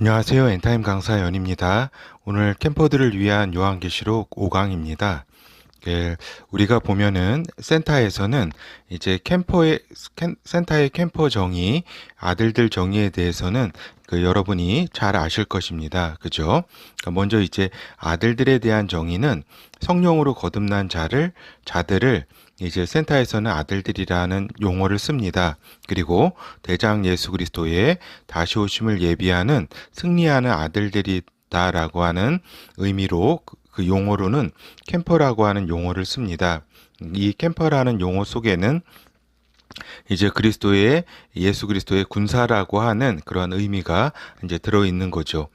안녕하세요. 엔타임 강사 연입니다. 오늘 캠퍼들을 위한 요한계시록 5강입니다. 그, 우리가 보면은 센터에서는 이제 캠퍼의 캠- 센터의 캠퍼 정의, 아들들 정의에 대해서는 그 여러분이 잘 아실 것입니다. 그죠? 그러니까 먼저 이제 아들들에 대한 정의는 성령으로 거듭난 자를 자들을 이제 센터에서는 아들들이라는 용어를 씁니다. 그리고 대장 예수 그리스도의 다시 오심을 예비하는 승리하는 아들들이다라고 하는 의미로 그- 그 용어로는 캠퍼라고 하는 용어를 씁니다. 이 캠퍼라는 용어 속에는 이제 그리스도의 예수 그리스도의 군사라고 하는 그런 의미가 이제 들어 있는 거죠.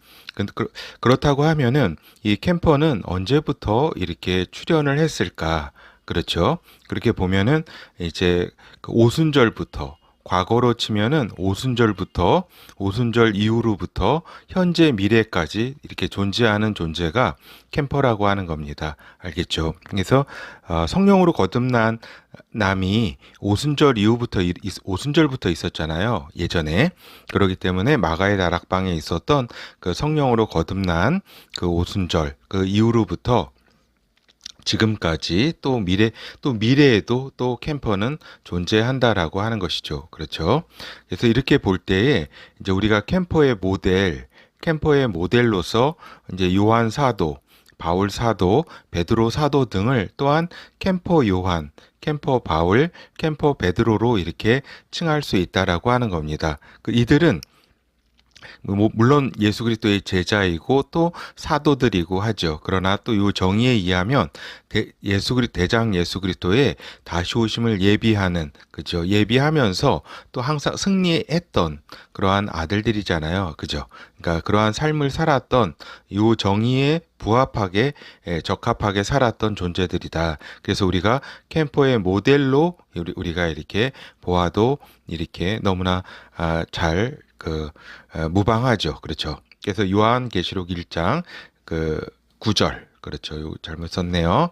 그- 그렇다고 하면은 이 캠퍼는 언제부터 이렇게 출현을 했을까? 그렇죠. 그렇게 보면은 이제 그 오순절부터 과거로 치면은 오순절부터 오순절 이후로부터 현재 미래까지 이렇게 존재하는 존재가 캠퍼라고 하는 겁니다. 알겠죠? 그래서 어, 성령으로 거듭난 남이 오순절 이후부터 오순절부터 있었잖아요. 예전에 그렇기 때문에 마가의 다락방에 있었던 그 성령으로 거듭난 그 오순절 그 이후로부터 지금까지 또 미래 또 미래에도 또 캠퍼는 존재한다라고 하는 것이죠. 그렇죠? 그래서 이렇게 볼 때에 이제 우리가 캠퍼의 모델, 캠퍼의 모델로서 이제 요한 사도, 바울 사도, 베드로 사도 등을 또한 캠퍼 요한, 캠퍼 바울, 캠퍼 베드로로 이렇게 칭할 수 있다라고 하는 겁니다. 그 이들은 뭐 물론 예수 그리스도의 제자이고 또 사도들이고 하죠. 그러나 또요 정의에 의하면 대, 예수 그리 대장 예수 그리스도의 다시 오심을 예비하는 그죠. 예비하면서 또 항상 승리했던 그러한 아들들이잖아요. 그죠. 그러니까 그러한 삶을 살았던 요 정의에 부합하게 예, 적합하게 살았던 존재들이다. 그래서 우리가 캠퍼의 모델로 우리- 우리가 이렇게 보아도 이렇게 너무나 아, 잘 그, 어, 무방하죠. 그렇죠. 그래서 요한 계시록 1장 그 9절. 그렇죠. 요 잘못 썼네요.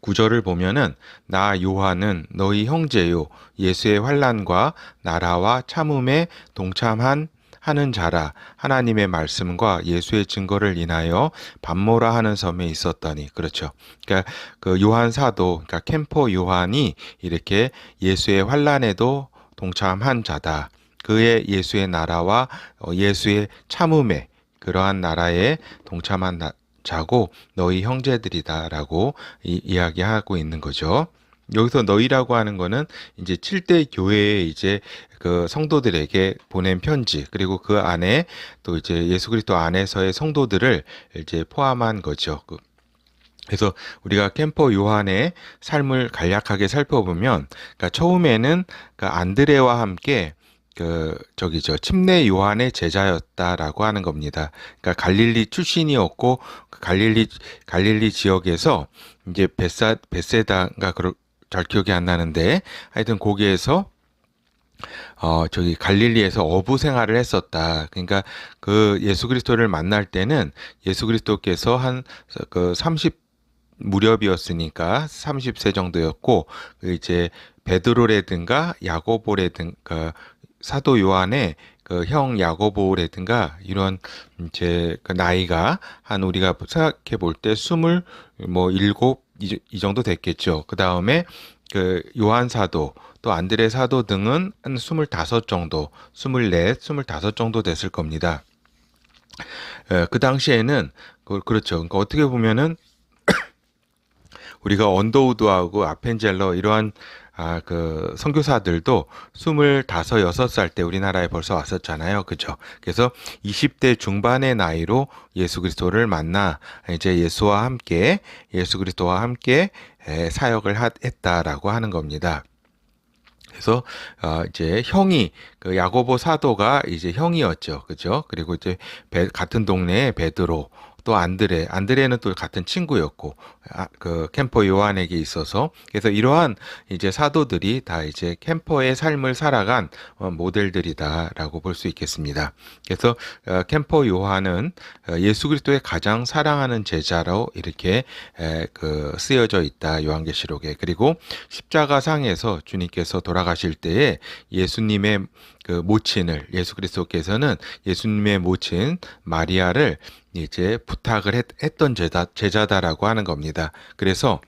9절을 보면은 나 요한은 너희 형제요 예수의 환란과 나라와 참음에 동참한 하는 자라 하나님의 말씀과 예수의 증거를 인하여 반모라 하는 섬에 있었더니 그렇죠. 그러니까 그 요한 사도 그러니까 캠퍼 요한이 이렇게 예수의 환란에도 동참한 자다. 그의 예수의 나라와 어, 예수의 참음에 그러한 나라에 동참한 나- 자고 너희 형제들이다라고 이, 이야기하고 있는 거죠. 여기서 너희라고 하는 거는 이제 7대 교회에 이제 그 성도들에게 보낸 편지 그리고 그 안에 또 이제 예수 그리스도 안에서의 성도들을 이제 포함한 거죠. 그- 그래서 우리가 캠퍼 요한의 삶을 간략하게 살펴보면 그러니까 처음에는 그 안드레와 함께 그 저기죠 침례 요한의 제자였다라고 하는 겁니다. 그러니까 갈릴리 출신이었고 그 갈릴리 갈릴리 지역에서 이제 베사 베세다가 그잘 기억이 안 나는데 하여튼 거기에서 어 저기 갈릴리에서 어부 생활을 했었다. 그러니까 그 예수 그리스도를 만날 때는 예수 그리스도께서 한그 30 무렵이었으니까 30세 정도였고 그 이제 베드로라든가 야고보라든가 사도 요한의 그 형 야고보라든가 이런 이제 그 나이가 한 우리가 생각해 볼 때 스물 뭐 일곱 이, 이 정도 됐겠죠. 그 다음에 그 요한 사도 또 안드레 사도 등은 한 스물다섯 정도, 스물넷, 스물다섯 정도 됐을 겁니다. 에, 그 당시에는 그, 그렇죠. 그러니까 어떻게 보면은 우리가 언더우드하고 아펜젤러 이러한 아, 그 선교사들도 스물다섯 여섯 살때 우리나라에 벌써 왔었잖아요. 그죠? 그래서 20대 중반의 나이로 예수 그리스도를 만나 이제 예수와 함께 예수 그리스도와 함께 에, 사역을 하- 했다라고 하는 겁니다. 그래서 어, 이제 형이 그 야고보 사도가 이제 형이었죠, 그죠? 그리고 이제 베- 같은 동네에 베드로 또 안드레, 안드레는 또 같은 친구였고 아, 그 캠퍼 요한에게 있어서 그래서 이러한 이제 사도들이 다 이제 캠퍼의 삶을 살아간 어, 모델들이다라고 볼 수 있겠습니다. 그래서 어, 캠퍼 요한은 어, 예수 그리스도의 가장 사랑하는 제자로 이렇게 에, 그 쓰여져 있다 요한계시록에 그리고 십자가 상에서 주님께서 돌아가실 때에 예수님의 그 모친을 예수 그리스도께서는 예수님의 모친 마리아를 이제 부탁을 했, 던 제자, 제자다라고 하는 겁니다. 그래서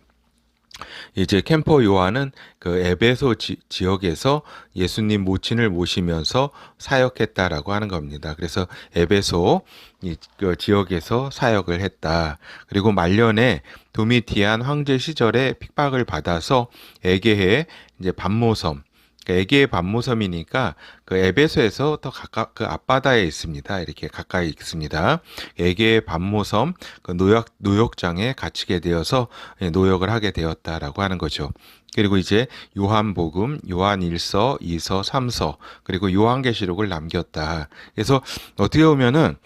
이제 캠퍼 요한은 그 에베소 지, 지역에서 예수님 모친을 모시면서 사역했다라고 하는 겁니다. 그래서 에베소 이, 그 지역에서 사역을 했다. 그리고 말년에 도미티안 황제 시절에 핍박을 받아서 에게해 이제 반모섬 그 에게의 반모섬이니까 그 에베소에서 더 가까 그 앞바다에 있습니다. 이렇게 가까이 있습니다. 에게의 반모섬 그 노역 노역장에 갇히게 되어서 예, 노역을 하게 되었다라고 하는 거죠. 그리고 이제 요한복음, 요한 1서, 2서, 3서, 그리고 요한계시록을 남겼다. 그래서 어떻게 보면은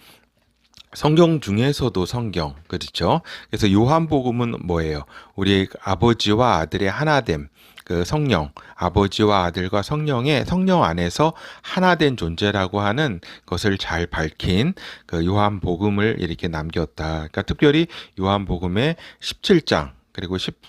성경 중에서도 성경, 그렇죠? 그래서 요한복음은 뭐예요? 우리 아버지와 아들의 하나됨, 그 성령, 아버지와 아들과 성령의 성령 안에서 하나 된 존재라고 하는 것을 잘 밝힌 그 요한 복음을 이렇게 남겼다. 그러니까 특별히 요한 복음의 17장, 그리고 10,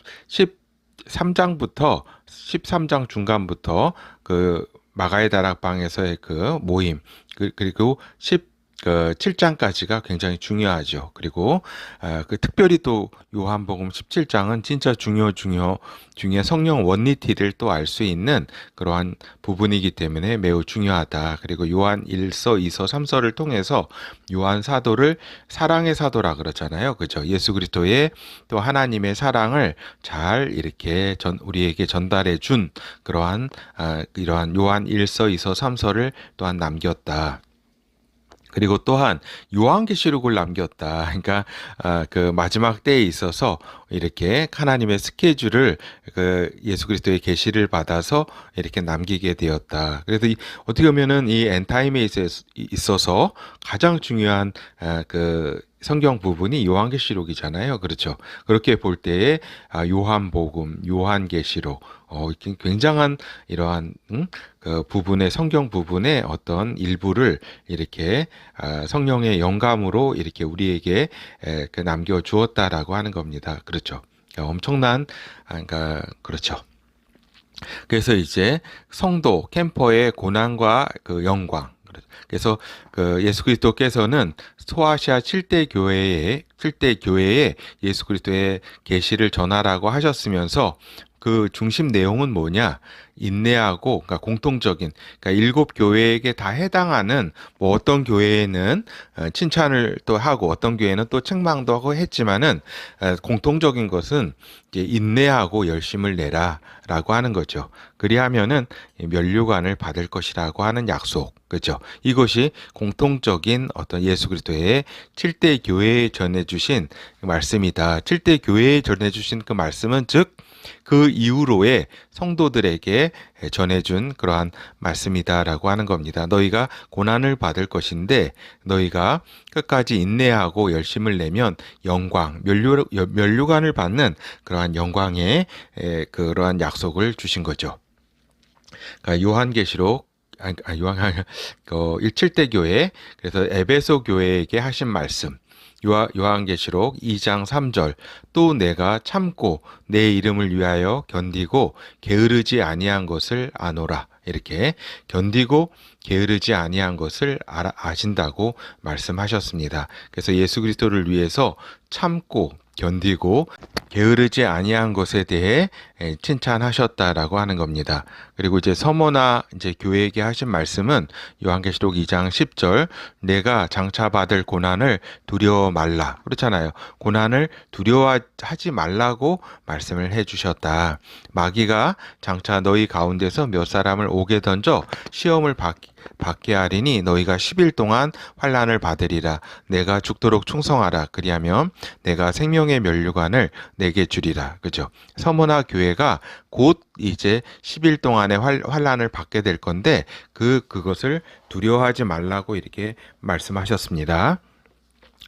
13장부터 13장 중간부터 그 마가의 다락방에서의 그 모임, 그, 그리고 10 그 7장까지가 굉장히 중요하죠. 그리고 아, 그 특별히 또 요한복음 17장은 진짜 중요 중요 중에 성령 원리티를 또 알 수 있는 그러한 부분이기 때문에 매우 중요하다. 그리고 요한 1서, 2서, 3서를 통해서 요한 사도를 사랑의 사도라 그러잖아요. 그죠? 예수 그리스도의 또 하나님의 사랑을 잘 이렇게 전 우리에게 전달해 준 그러한 아, 이러한 요한 1서, 2서, 3서를 또한 남겼다. 그리고 또한 요한계시록을 남겼다. 그러니까 아, 그 마지막 때에 있어서 이렇게 하나님의 스케줄을 그 예수 그리스도의 계시를 받아서 이렇게 남기게 되었다. 그래서 이, 어떻게 보면은 이 엔타임에 있어서 가장 중요한 아, 그 성경 부분이 요한계시록이잖아요. 그렇죠. 그렇게 볼 때에 아, 요한복음, 요한계시록, 어, 굉장한 이러한 음? 그 부분의 성경 부분의 어떤 일부를 이렇게 아, 성령의 영감으로 이렇게 우리에게 에, 그 남겨 주었다라고 하는 겁니다. 그렇죠. 그러니까 엄청난 아, 그러니까 그렇죠. 그래서 이제 성도 캠퍼의 고난과 그 영광 그래서 그 예수 그리스도께서는 소아시아 7대 교회에 7대 교회에 예수 그리스도의 계시를 전하라고 하셨으면서 그 중심 내용은 뭐냐? 인내하고 그러니까 공통적인 그러니까 일곱 교회에게 다 해당하는 뭐 어떤 교회에는 어, 칭찬을 또 하고 어떤 교회는 또 책망도 하고 했지만은 어, 공통적인 것은 이제 인내하고 열심을 내라라고 하는 거죠. 그리하면은 면류관을 받을 것이라고 하는 약속. 그죠? 이것이 공통적인 어떤 예수 그리스도의 7대 교회에 전해 주신 말씀이다. 7대 교회에 전해 주신 그 말씀은 즉 그 이후로의 성도들에게 전해준 그러한 말씀이다라고 하는 겁니다. 너희가 고난을 받을 것인데 너희가 끝까지 인내하고 열심을 내면 영광, 면류, 면류관을 받는 그러한 영광의 그러한 약속을 주신 거죠. 그러니까 요한계시록 아, 요한 그 17대 교회 그래서 에베소 교회에게 하신 말씀 요한계시록 2장 3절 또 내가 참고 내 이름을 위하여 견디고 게으르지 아니한 것을 아노라 이렇게 견디고 게으르지 아니한 것을 알아, 아신다고 말씀하셨습니다. 그래서 예수 그리스도를 위해서 참고 견디고 게으르지 아니한 것에 대해 칭찬하셨다라고 하는 겁니다. 그리고 이제 서머나 이제 교회에게 하신 말씀은 요한계시록 2장 10절 내가 장차 받을 고난을 두려워 말라 그렇잖아요. 고난을 두려워하지 말라고 말씀을 해 주셨다. 마귀가 장차 너희 가운데서 몇 사람을 오게 던져 시험을 받기 받게 하리니 너희가 10일 동안 환란을 받으리라 내가 죽도록 충성하라 그리하면 내가 생명의 면류관을 내게 주리라 그죠 서머나 교회 가 곧 이제 10일 동안의 환란을 받게 될 건데 그 그것을 두려워하지 말라고 이렇게 말씀하셨습니다.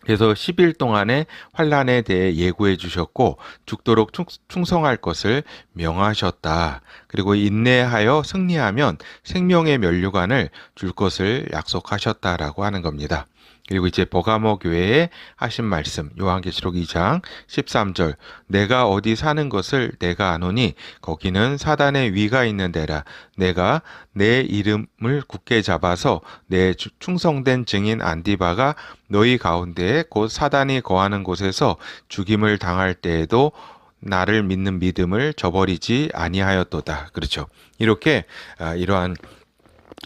그래서 10일 동안의 환란에 대해 예고해 주셨고 죽도록 충성할 것을 명하셨다. 그리고 인내하여 승리하면 생명의 면류관을 줄 것을 약속하셨다라고 하는 겁니다. 그리고 이제 버가모 교회에 하신 말씀 요한계시록 2장 13절 내가 어디 사는 것을 내가 아노니 거기는 사단의 위가 있는 데라 내가 내 이름을 굳게 잡아서 내 주- 충성된 증인 안디바가 너희 가운데에 곧 사단이 거하는 곳에서 죽임을 당할 때에도 나를 믿는 믿음을 저버리지 아니하였도다. 그렇죠. 이렇게 아, 이러한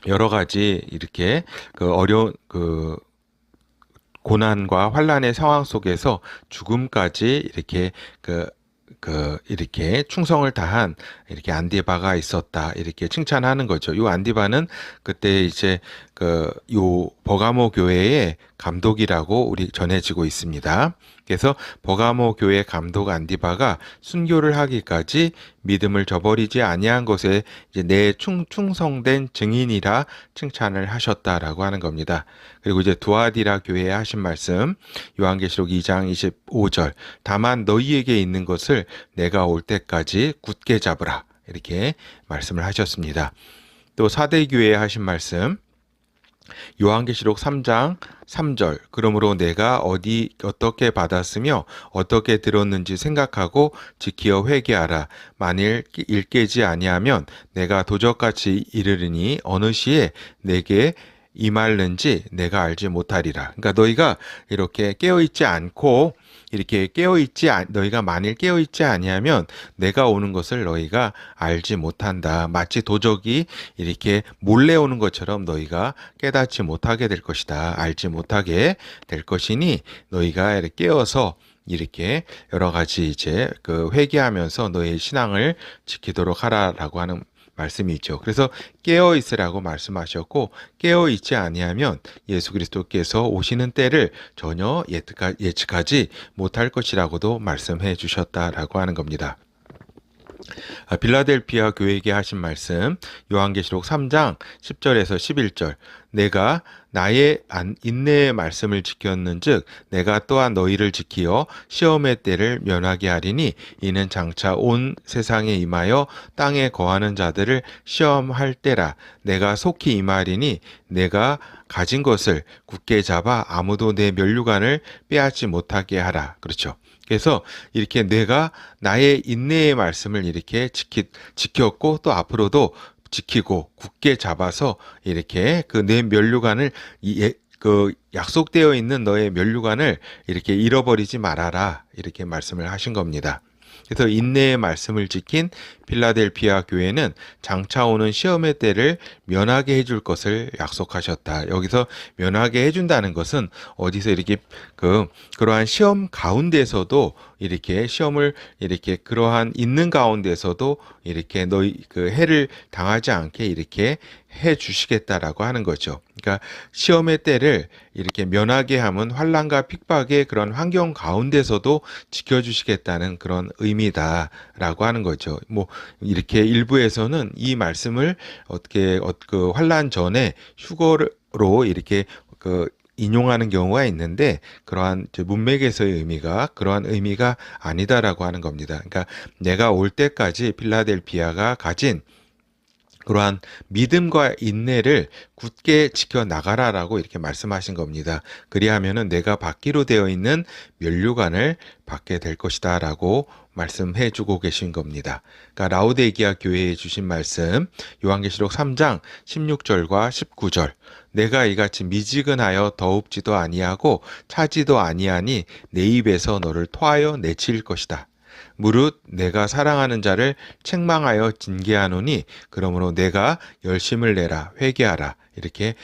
여러 가지 이렇게 그 어려운 그 고난과 환란의 상황 속에서 죽음까지 이렇게 그, 그, 이렇게 충성을 다한 이렇게 안디바가 있었다. 이렇게 칭찬하는 거죠. 요 안디바는 그때 이제 그, 요 버가모 교회의 감독이라고 우리 전해지고 있습니다. 그래서 버가모 교회 감독 안디바가 순교를 하기까지 믿음을 저버리지 아니한 것에 이제 내 충, 충성된 증인이라 칭찬을 하셨다라고 하는 겁니다. 그리고 이제 두아디라 교회에 하신 말씀 요한계시록 2장 25절 다만 너희에게 있는 것을 내가 올 때까지 굳게 잡으라 이렇게 말씀을 하셨습니다. 또 사대 교회에 하신 말씀 요한계시록 3장 3절 그러므로 내가 어디 어떻게 받았으며 어떻게 들었는지 생각하고 지키어 회개하라 만일 일깨지 아니하면 내가 도적같이 이르리니 어느 시에 내게 임할는지 내가 알지 못하리라. 그러니까 너희가 이렇게 깨어 있지 않고 이렇게 깨어 있지 너희가 만일 깨어 있지 아니하면 내가 오는 것을 너희가 알지 못한다. 마치 도적이 이렇게 몰래 오는 것처럼 너희가 깨닫지 못하게 될 것이다. 알지 못하게 될 것이니 너희가 이렇게 깨어서 이렇게 여러 가지 이제 그 회개하면서 너의 신앙을 지키도록 하라라고 하는 말씀이 있죠. 그래서 깨어 있으라고 말씀하셨고 깨어 있지 아니하면 예수 그리스도께서 오시는 때를 전혀 예측하, 예측하지 못할 것이라고도 말씀해 주셨다라고 하는 겁니다. 아, 빌라델피아 교회에게 하신 말씀 요한계시록 3장 10절에서 11절. 내가 나의 안- 인내의 말씀을 지켰는즉 내가 또한 너희를 지키어 시험의 때를 면하게 하리니 이는 장차 온 세상에 임하여 땅에 거하는 자들을 시험할 때라. 내가 속히 임하리니 내가 가진 것을 굳게 잡아 아무도 내 면류관을 빼앗지 못하게 하라. 그렇죠 그래서 이렇게 내가 나의 인내의 말씀을 이렇게 지키, 지켰고 또 앞으로도 지키고 굳게 잡아서 이렇게 그 내 면류관을 이, 예- 그 약속되어 있는 너의 면류관을 이렇게 잃어버리지 말아라 이렇게 말씀을 하신 겁니다. 그래서 인내의 말씀을 지킨 필라델피아 교회는 장차 오는 시험의 때를 면하게 해줄 것을 약속하셨다. 여기서 면하게 해준다는 것은 어디서 이렇게 그 그러한 시험 가운데서도 이렇게 시험을 이렇게 그러한 있는 가운데서도 이렇게 너희 그 해를 당하지 않게 이렇게 해 주시겠다라고 하는 거죠. 그러니까 시험의 때를 이렇게 면하게 하면 환란과 핍박의 그런 환경 가운데서도 지켜 주시겠다는 그런 의미다라고 하는 거죠. 뭐 이렇게 일부에서는 이 말씀을 어떻게 어, 그 환란 전에 휴거로 이렇게 그 인용하는 경우가 있는데 그러한 문맥에서의 의미가 그러한 의미가 아니다라고 하는 겁니다. 그러니까 내가 올 때까지 필라델피아가 가진 그러한 믿음과 인내를 굳게 지켜 나가라라고 이렇게 말씀하신 겁니다. 그리하면은 내가 받기로 되어 있는 면류관을 받게 될 것이다라고 말씀해 주고 계신 겁니다. 그러니까 라우데기아 교회에 주신 말씀 요한계시록 3장 16절과 19절 내가 이같이 미지근하여 더웁지도 아니하고 차지도 아니하니 내 입에서 너를 토하여 내칠 것이다. 무릇 내가 사랑하는 자를 책망하여 징계하노니 그러므로 내가 열심을 내라 회개하라 이렇게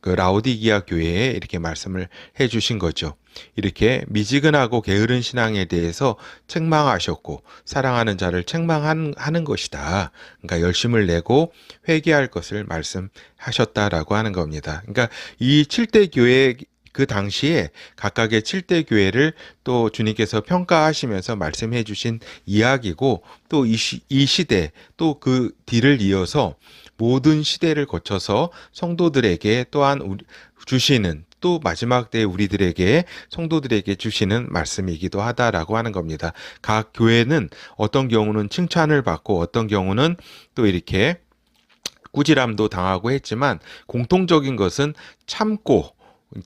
그 라오디기아 교회에 이렇게 말씀을 해 주신 거죠. 이렇게 미지근하고 게으른 신앙에 대해서 책망하셨고 사랑하는 자를 책망하는 하는 것이다. 그러니까 열심을 내고 회개할 것을 말씀하셨다라고 하는 겁니다. 그러니까 이 7대 교회 그 당시에 각각의 7대 교회를 또 주님께서 평가하시면서 말씀해 주신 이야기고 또 이 시대 또 그 뒤를 이어서 모든 시대를 거쳐서 성도들에게 또한 주시는 또 마지막 때 우리들에게 성도들에게 주시는 말씀이기도 하다라고 하는 겁니다. 각 교회는 어떤 경우는 칭찬을 받고 어떤 경우는 또 이렇게 꾸지람도 당하고 했지만 공통적인 것은 참고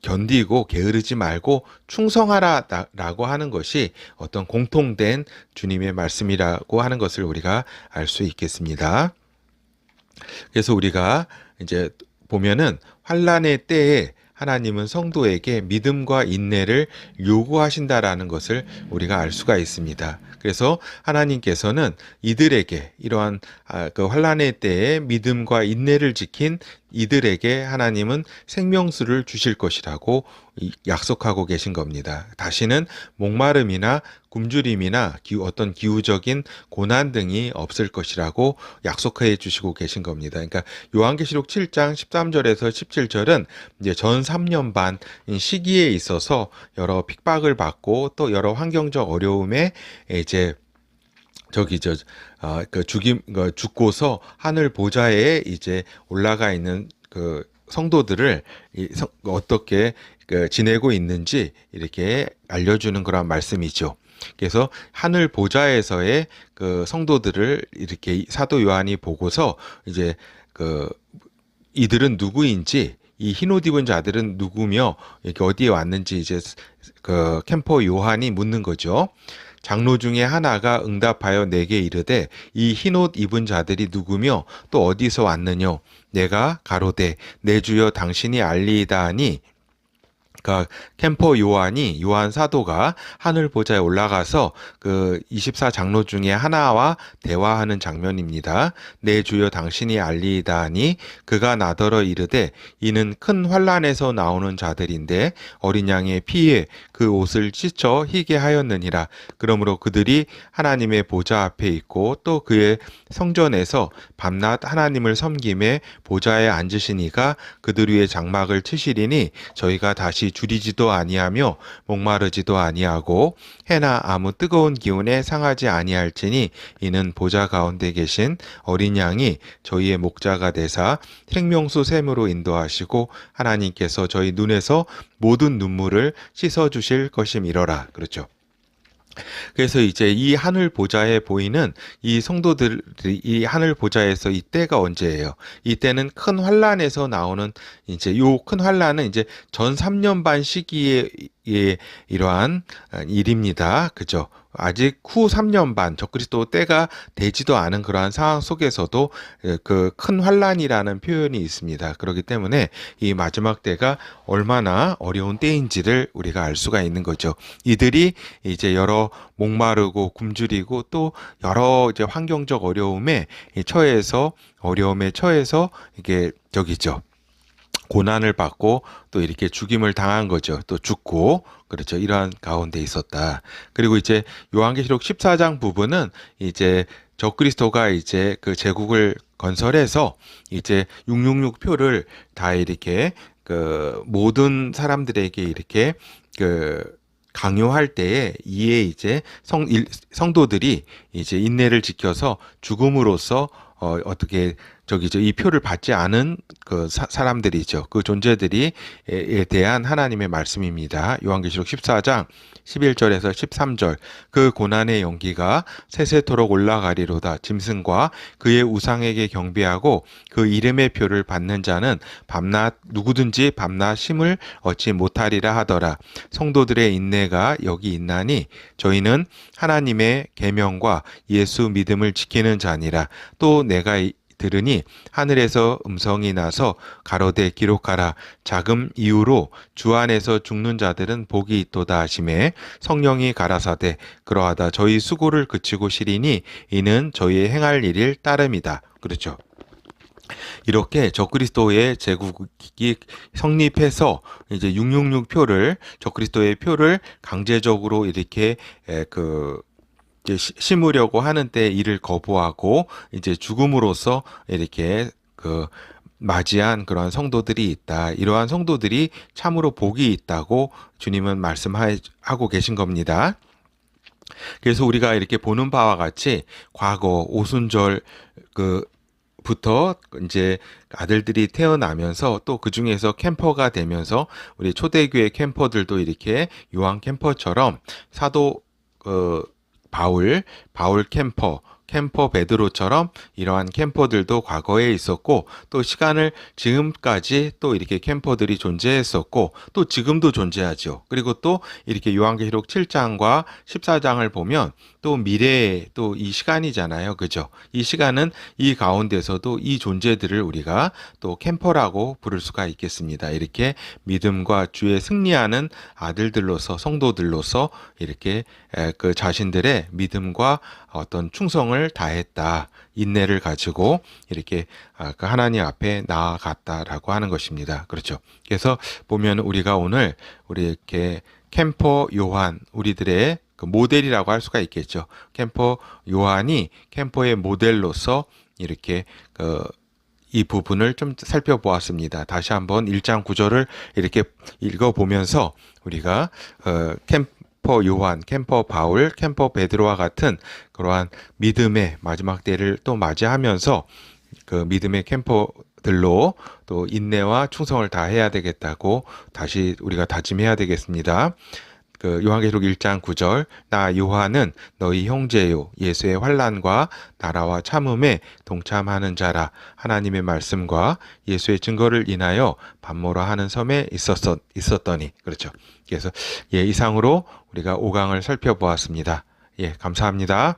견디고 게으르지 말고 충성하라라고 하는 것이 어떤 공통된 주님의 말씀이라고 하는 것을 우리가 알 수 있겠습니다. 그래서 우리가 이제 보면은 환란의 때에 하나님은 성도에게 믿음과 인내를 요구하신다라는 것을 우리가 알 수가 있습니다. 그래서 하나님께서는 이들에게 이러한 아, 그 환란의 때에 믿음과 인내를 지킨 이들에게 하나님은 생명수를 주실 것이라고 이- 약속하고 계신 겁니다. 다시는 목마름이나 굶주림이나 어떤 기후적인 고난 등이 없을 것이라고 약속해 주시고 계신 겁니다. 그러니까 요한계시록 7장 13절에서 17절은 이제 전 3년 반 시기에 있어서 여러 핍박을 받고 또 여러 환경적 어려움에 이제 저기 저그 죽임 그 죽고서 하늘 보좌에 이제 올라가 있는 그 성도들을 이 성- 어떻게 그 지내고 있는지 이렇게 알려주는 그런 말씀이죠. 그래서 하늘 보좌에서의 그 성도들을 이렇게 사도 요한이 보고서 이제 그 이들은 누구인지 이 흰옷 입은 자들은 누구며 이렇게 어디에 왔는지 이제 그 캠퍼 요한이 묻는 거죠. 장로 중에 하나가 응답하여 내게 이르되 이 흰옷 입은 자들이 누구며 또 어디서 왔느뇨? 내가 가로되 내 주여 당신이 알리이다 하니 그러니까 캠퍼 요한이 요한 사도가 하늘 보좌에 올라가서 그 24장로 중에 하나와 대화하는 장면입니다. 내 주여 당신이 알리이다 하니 그가 나더러 이르되 이는 큰 환란에서 나오는 자들인데 어린 양의 피에 그 옷을 찢어 희게 하였느니라. 그러므로 그들이 하나님의 보좌 앞에 있고 또 그의 성전에서 밤낮 하나님을 섬김에 보좌에 앉으시니가 그들 위에 장막을 치시리니 저희가 다시 줄이지도 아니하며 목마르지도 아니하고 해나 아무 뜨거운 기운에 상하지 아니할지니 이는 보좌 가운데 계신 어린 양이 저희의 목자가 되사 생명수 샘으로 인도하시고 하나님께서 저희 눈에서 모든 눈물을 씻어 주실 것임이러라. 그렇죠. 그래서 이제 이 하늘 보좌에 보이는 이 성도들이 이 하늘 보좌에서 이 때가 언제예요? 이 때는 큰 환란에서 나오는 이제 요 큰 환란은 이제 전 3년 반 시기에 예, 이러한 일입니다. 그죠? 아직 후 3년 반 적그리스도 때가 되지도 않은 그러한 상황 속에서도 그 큰 환란이라는 표현이 있습니다. 그렇기 때문에 이 마지막 때가 얼마나 어려운 때인지를 우리가 알 수가 있는 거죠. 이들이 이제 여러 목마르고 굶주리고 또 여러 이제 환경적 어려움에 처해서 어려움에 처해서 이게 저기죠. 고난을 받고 또 이렇게 죽임을 당한 거죠. 또 죽고 그렇죠. 이러한 가운데 있었다. 그리고 이제 요한계시록 14장 부분은 이제 적그리스도가 이제 그 제국을 건설해서 이제 666 표를 다 이렇게 그 모든 사람들에게 이렇게 그 강요할 때에 이에 이제 성 일- 성도들이 이제 인내를 지켜서 죽음으로써 어 어떻게 저기 저이 표를 받지 않은 그 사, 사람들이죠. 그 존재들이 에 대한 하나님의 말씀입니다. 요한계시록 14장 11절에서 13절 그 고난의 연기가 세세토록 올라가리로다 짐승과 그의 우상에게 경배하고 그 이름의 표를 받는 자는 밤낮 누구든지 밤낮 힘을 얻지 못하리라 하더라 성도들의 인내가 여기 있나니 저희는 하나님의 계명과 예수 믿음을 지키는 자니라 또 내가 이- 들으니 하늘에서 음성이 나서 가로되 기록하라. 자금 이후로 주 안에서 죽는 자들은 복이 있도다 하심에 성령이 가라사대 그러하다 저희 수고를 그치고 시리니 이는 저희의 행할 일일 따름이다. 그렇죠. 이렇게 적그리스도의 제국이 성립해서 이제 666 표를 적그리스도의 표를 강제적으로 이렇게 에, 그 이제 시- 심으려고 하는 때 이를 거부하고 이제 죽음으로써 이렇게 그 맞이한 그러한 성도들이 있다. 이러한 성도들이 참으로 복이 있다고 주님은 말씀하고 계신 겁니다. 그래서 우리가 이렇게 보는 바와 같이 과거 오순절 그 부터 이제 아들들이 태어나면서 또 그 중에서 캠퍼가 되면서 우리 초대교회 캠퍼들도 이렇게 요한 캠퍼처럼 사도 그 바울 바울 캠퍼 캠퍼 베드로처럼 이러한 캠퍼들도 과거에 있었고 또 시간을 지금까지 또 이렇게 캠퍼들이 존재했었고 또 지금도 존재하죠. 그리고 또 이렇게 요한계시록 7장과 14장을 보면 또 미래의 또이 시간이잖아요. 그죠? 이 시간은 이 가운데서도 이 존재들을 우리가 또 캠퍼라고 부를 수가 있겠습니다. 이렇게 믿음과 주의 승리하는 아들들로서 성도들로서 이렇게 에, 그 자신들의 믿음과 어떤 충성을 다했다. 인내를 가지고 이렇게 아, 그 하나님 앞에 나아갔다라고 하는 것입니다. 그렇죠. 그래서 보면 우리가 오늘 우리 이렇게 캠퍼 요한 우리들의 그 모델이라고 할 수가 있겠죠. 캠퍼 요한이 캠퍼의 모델로서 이렇게 그 이 부분을 좀 살펴보았습니다. 다시 한번 1장 9절을 이렇게 읽어보면서 우리가 어, 캠 퍼 요한, 캠퍼 바울, 캠퍼 베드로와 같은 그러한 믿음의 마지막 때를 또 맞이하면서 그 믿음의 캠퍼들로 또 인내와 충성을 다해야 되겠다고 다시 우리가 다짐해야 되겠습니다. 그 요한계시록 1장 9절 나 요한은 너희 형제요 예수의 환란과 나라와 참음에 동참하는 자라 하나님의 말씀과 예수의 증거를 인하여 반모라 하는 섬에 있었 있었더니 그렇죠. 그래서 예 이상으로 우리가 5강을 살펴보았습니다. 예 감사합니다.